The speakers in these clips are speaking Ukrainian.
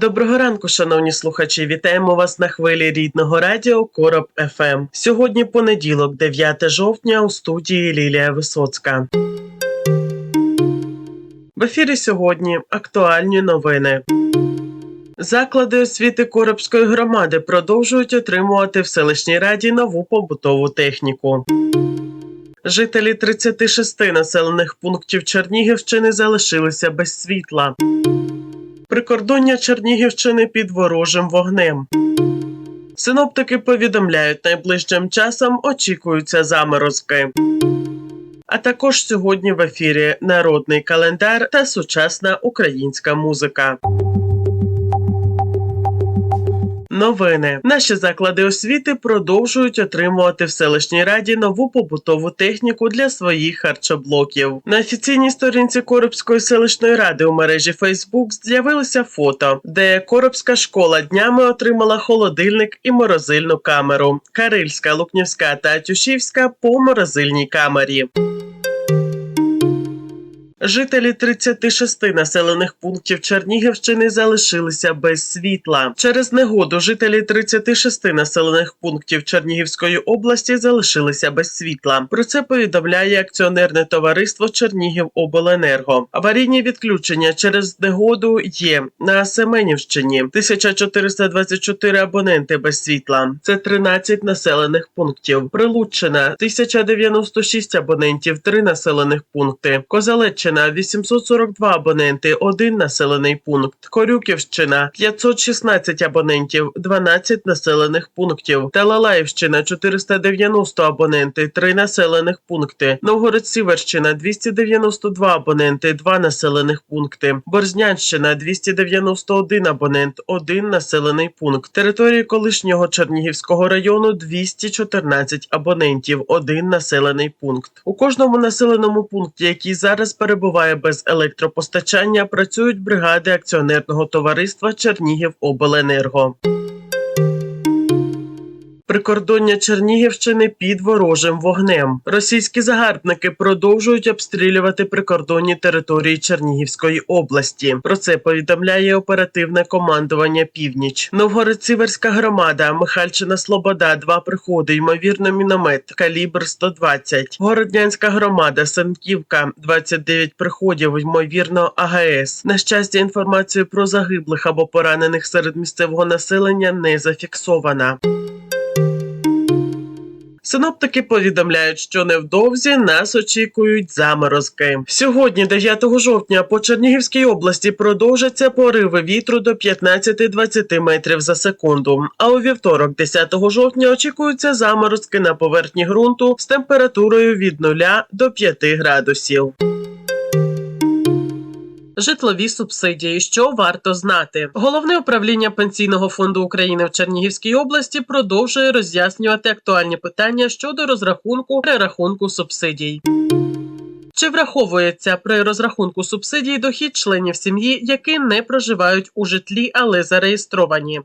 Доброго ранку, шановні слухачі. Вітаємо вас на хвилі рідного радіо Короб ФМ. Сьогодні понеділок, 9 жовтня, у студії Лілія Висоцька. В ефірі сьогодні актуальні новини. Заклади освіти Коробської громади продовжують отримувати в селищній раді нову побутову техніку. Жителі 36 населених пунктів Чернігівщини залишилися без світла. Прикордоння Чернігівщини під ворожим вогнем. Синоптики повідомляють, найближчим часом очікуються заморозки. А також сьогодні в ефірі народний календар та сучасна українська музика. Новини наші заклади освіти продовжують отримувати в селищній раді нову побутову техніку для своїх харчоблоків. На офіційній сторінці Коробської селищної ради у мережі Фейсбук з'явилося фото, де Коробська школа днями отримала холодильник і морозильну камеру. Карильська, Лукнівська та Тюшівська по морозильній камері. Жителі 36 населених пунктів Чернігівщини залишилися без світла. Через негоду жителі 36 населених пунктів Чернігівської області залишилися без світла. Про це повідомляє акціонерне товариство Чернігівобленерго. Аварійні відключення через негоду є на Семенівщині. 1424 абоненти без світла. Це 13 населених пунктів. Прилуччина 1096 абонентів, 3 населених пункти. Козалеччина 842 абоненти, 1 населений пункт. Корюківщина 516 абонентів, 12 населених пунктів. Талалаївщина 490 абоненти, 3 населених пункти. Новгород-Сіверщина 292 абоненти, 2 населених пункти. Борзнянщина 291 абонент, 1 населений пункт. Території колишнього Чернігівського району 214 абонентів, 1 населений пункт. У кожному населеному пункті, який зараз перебуває без електропостачання, працюють бригади акціонерного товариства Чернігівобленерго. Прикордоння Чернігівщини під ворожим вогнем. Російські загарбники продовжують обстрілювати прикордонні території Чернігівської області. Про це повідомляє оперативне командування Північ. Новгород-Сіверська громада, Михальчина Слобода, два приходи, ймовірно, міномет, калібр 120. Городнянська громада, Санківка, 29 приходів, ймовірно, АГС. На щастя, інформацію про загиблих або поранених серед місцевого населення не зафіксована. Синоптики повідомляють, що невдовзі нас очікують заморозки. Сьогодні, 9 жовтня, по Чернігівській області продовжаться пориви вітру до 15-20 метрів за секунду. А у вівторок, 10 жовтня, очікуються заморозки на поверхні ґрунту з температурою від 0 до 5 градусів. Житлові субсидії, що варто знати, головне управління пенсійного фонду України в Чернігівській області продовжує роз'яснювати актуальні питання щодо розрахунку перерахунку субсидій. Чи враховується при розрахунку субсидій дохід членів сім'ї, які не проживають у житлі, але зареєстровані?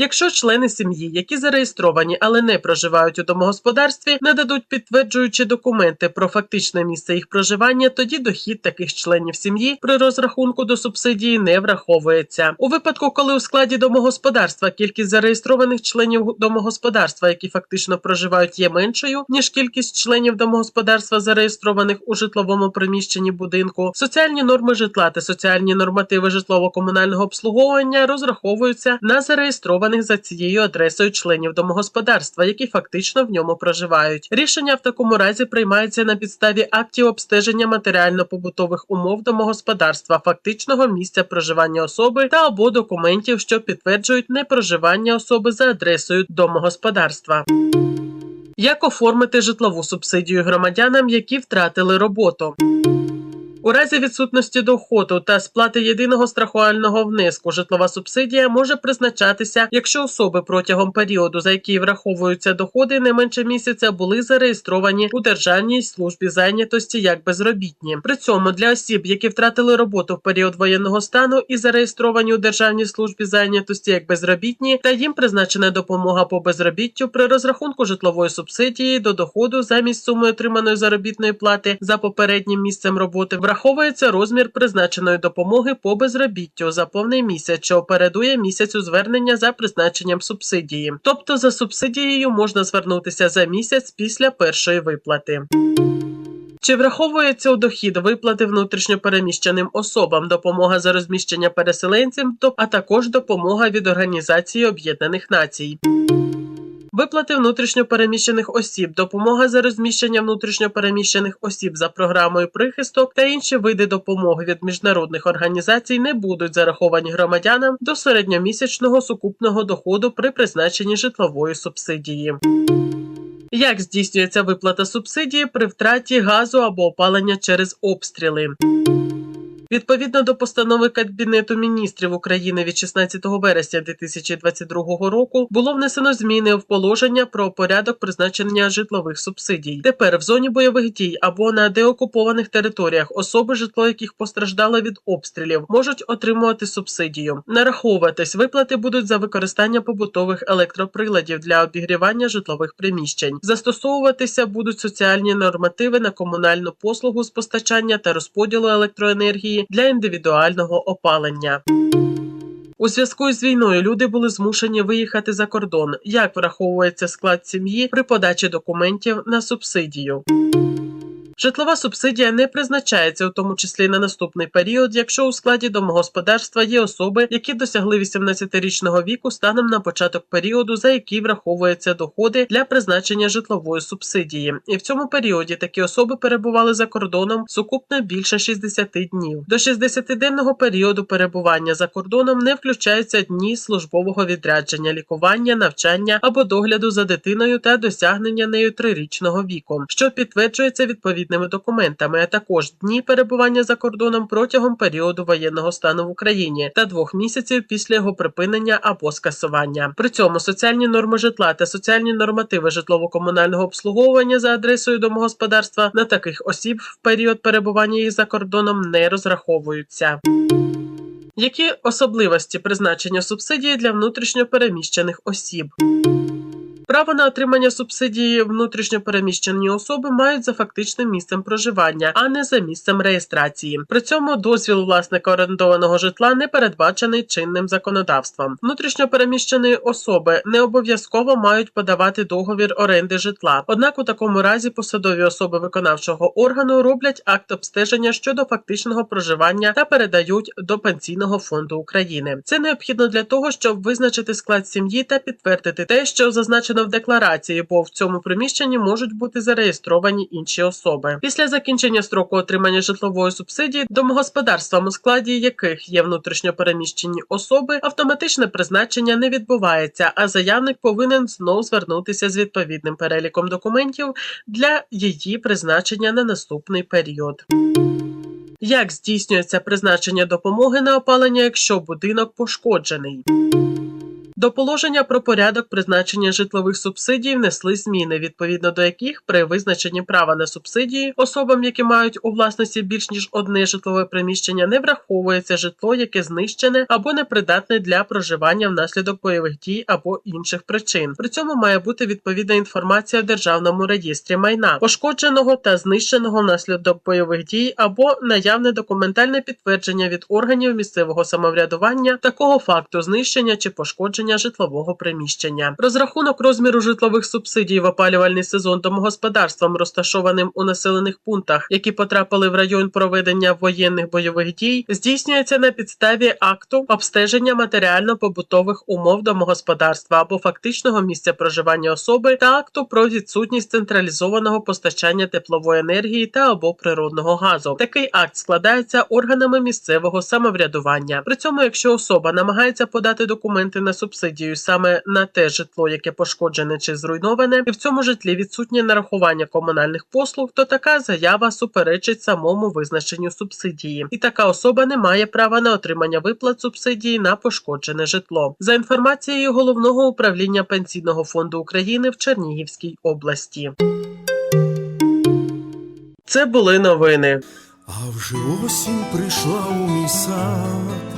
Якщо члени сім'ї, які зареєстровані, але не проживають у домогосподарстві, нададуть підтверджуючі документи про фактичне місце їх проживання, тоді дохід таких членів сім'ї при розрахунку до субсидії не враховується. У випадку, коли у складі домогосподарства кількість зареєстрованих членів домогосподарства, які фактично проживають, є меншою ніж кількість членів домогосподарства, зареєстрованих у житловому приміщенні будинку, соціальні норми житла та соціальні нормативи житлово-комунального обслуговування розраховуються на зареєстрованих за цією адресою членів домогосподарства, які фактично в ньому проживають. Рішення в такому разі приймається на підставі актів обстеження матеріально-побутових умов домогосподарства, фактичного місця проживання особи та або документів, що підтверджують непроживання особи за адресою домогосподарства. Як оформити житлову субсидію громадянам, які втратили роботу? У разі відсутності доходу та сплати єдиного страхувального внеску житлова субсидія може призначатися, якщо особи протягом періоду, за який враховуються доходи, не менше місяця були зареєстровані у Державній службі зайнятості як безробітні. При цьому для осіб, які втратили роботу в період воєнного стану і зареєстровані у Державній службі зайнятості як безробітні, та їм призначена допомога по безробіттю при розрахунку житлової субсидії до доходу замість суми отриманої заробітної плати за попереднім місцем роботи враховується розмір призначеної допомоги по безробіттю за повний місяць, що передує місяцю звернення за призначенням субсидії. Тобто за субсидією можна звернутися за місяць після першої виплати. Чи враховується у дохід виплати внутрішньопереміщеним особам допомога за розміщення переселенцям, а також допомога від Організації Об'єднаних Націй? Виплати внутрішньопереміщених осіб, допомога за розміщення внутрішньопереміщених осіб за програмою прихисток та інші види допомоги від міжнародних організацій не будуть зараховані громадянам до середньомісячного сукупного доходу при призначенні житлової субсидії. Як здійснюється виплата субсидії при втраті газу або опалення через обстріли? Відповідно до постанови Кабінету міністрів України від 16 вересня 2022 року було внесено зміни в положення про порядок призначення житлових субсидій. Тепер в зоні бойових дій або на деокупованих територіях особи, житло яких постраждало від обстрілів, можуть отримувати субсидію. Нараховуватись виплати будуть за використання побутових електроприладів для обігрівання житлових приміщень. Застосовуватися будуть соціальні нормативи на комунальну послугу з постачання та розподілу електроенергії для індивідуального опалення. У зв'язку з війною люди були змушені виїхати за кордон. Як враховується склад сім'ї при подачі документів на субсидію? Житлова субсидія не призначається у тому числі на наступний період, якщо у складі домогосподарства є особи, які досягли 18-річного віку станом на початок періоду, за який враховуються доходи для призначення житлової субсидії. І в цьому періоді такі особи перебували за кордоном сукупно більше 60 днів. До 60-денного періоду перебування за кордоном не включаються дні службового відрядження, лікування, навчання або догляду за дитиною та досягнення нею трирічного віку, що підтверджується відповідними документами, а також дні перебування за кордоном протягом періоду воєнного стану в Україні та двох місяців після його припинення або скасування. При цьому соціальні норми житла та соціальні нормативи житлово-комунального обслуговування за адресою домогосподарства на таких осіб в період перебування їх за кордоном не розраховуються. Які особливості призначення субсидії для внутрішньопереміщених осіб? Право на отримання субсидії внутрішньопереміщені особи мають за фактичним місцем проживання, а не за місцем реєстрації. При цьому дозвіл власника орендованого житла не передбачений чинним законодавством. Внутрішньопереміщені особи не обов'язково мають подавати договір оренди житла. Однак у такому разі посадові особи виконавчого органу роблять акт обстеження щодо фактичного проживання та передають до пенсійного фонду України. Це необхідно для того, щоб визначити склад сім'ї та підтвердити те, що зазначено в декларації, бо в цьому приміщенні можуть бути зареєстровані інші особи. Після закінчення строку отримання житлової субсидії домогосподарствам, у складі яких є внутрішньопереміщені особи, автоматичне призначення не відбувається, а заявник повинен знов звернутися з відповідним переліком документів для її призначення на наступний період. Як здійснюється призначення допомоги на опалення, якщо будинок пошкоджений? До положення про порядок призначення житлових субсидій внесли зміни, відповідно до яких при визначенні права на субсидії особам, які мають у власності більш ніж одне житлове приміщення, не враховується житло, яке знищене або непридатне для проживання внаслідок бойових дій або інших причин. При цьому має бути відповідна інформація в державному реєстрі майна, пошкодженого та знищеного внаслідок бойових дій або наявне документальне підтвердження від органів місцевого самоврядування такого факту знищення чи пошкодження житлового приміщення. Розрахунок розміру житлових субсидій в опалювальний сезон домогосподарствам, розташованим у населених пунктах, які потрапили в район проведення воєнних бойових дій, здійснюється на підставі акту обстеження матеріально-побутових умов домогосподарства або фактичного місця проживання особи та акту про відсутність централізованого постачання теплової енергії та або природного газу. Такий акт складається органами місцевого самоврядування. При цьому, якщо особа намагається подати документи на субсидії, субсидію саме на те житло, яке пошкоджене чи зруйноване, і в цьому житлі відсутнє нарахування комунальних послуг, то така заява суперечить самому визначенню субсидії, і така особа не має права на отримання виплат субсидії на пошкоджене житло. За інформацією головного управління пенсійного фонду України в Чернігівській області. Це були новини. А вже осінь прийшла у мій сад,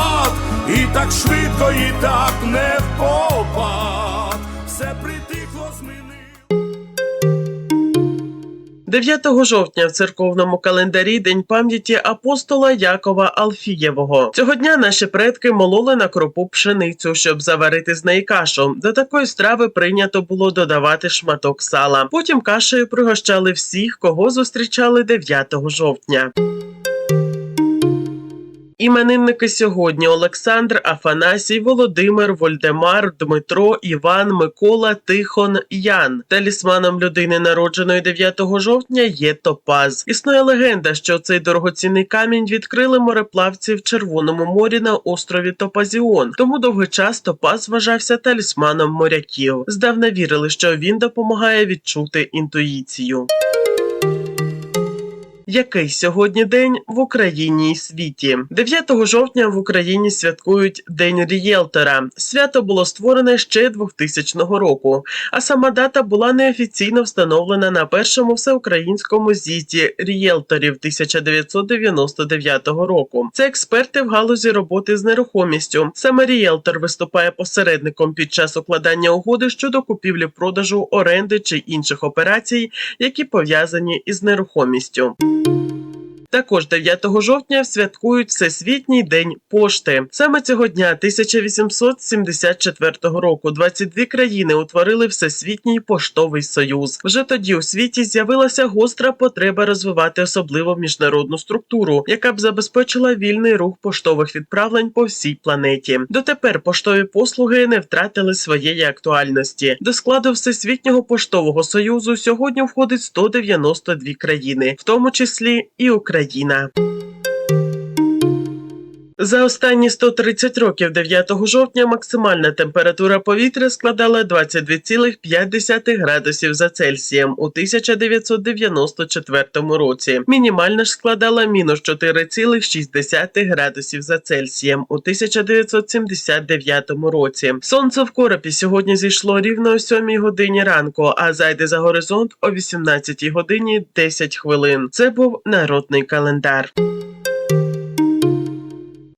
так швидко, і так не впопад, все притихло змінив. 9 жовтня в церковному календарі День пам'яті апостола Якова Алфієвого. Цього дня наші предки мололи на кропу пшеницю, щоб заварити з неї кашу. До такої страви прийнято було додавати шматок сала. Потім кашею пригощали всіх, кого зустрічали 9 жовтня. Іменинники сьогодні Олександр, Афанасій, Володимир, Вольдемар, Дмитро, Іван, Микола, Тихон, Ян. Талісманом людини, народженої 9 жовтня, є топаз. Існує легенда, що цей дорогоцінний камінь відкрили мореплавці в Червоному морі на острові Топазіон. Тому довгий час топаз вважався талісманом моряків. Здавна вірили, що він допомагає відчути інтуїцію. Який сьогодні день в Україні і світі? 9 жовтня в Україні святкують День рієлтора. Свято було створене ще 2000 року, а сама дата була неофіційно встановлена на першому всеукраїнському з'їзді рієлторів 1999 року. Це експерти в галузі роботи з нерухомістю. Саме рієлтор виступає посередником під час укладання угоди щодо купівлі-продажу, оренди чи інших операцій, які пов'язані із нерухомістю. you. Також 9 жовтня святкують Всесвітній день пошти. Саме цього дня 1874 року 22 країни утворили Всесвітній поштовий союз. Вже тоді у світі з'явилася гостра потреба розвивати особливо міжнародну структуру, яка б забезпечила вільний рух поштових відправлень по всій планеті. Дотепер поштові послуги не втратили своєї актуальності. До складу Всесвітнього поштового союзу сьогодні входить 192 країни, в тому числі і Україна. Chị За останні 130 років 9 жовтня максимальна температура повітря складала 22,5 градусів за Цельсієм у 1994 році. Мінімальна ж складала мінус 4,6 градусів за Цельсієм у 1979 році. Сонце в коропі сьогодні зійшло рівно о 7 годині ранку, а зайде за горизонт о 18 годині 10 хвилин. Це був народний календар.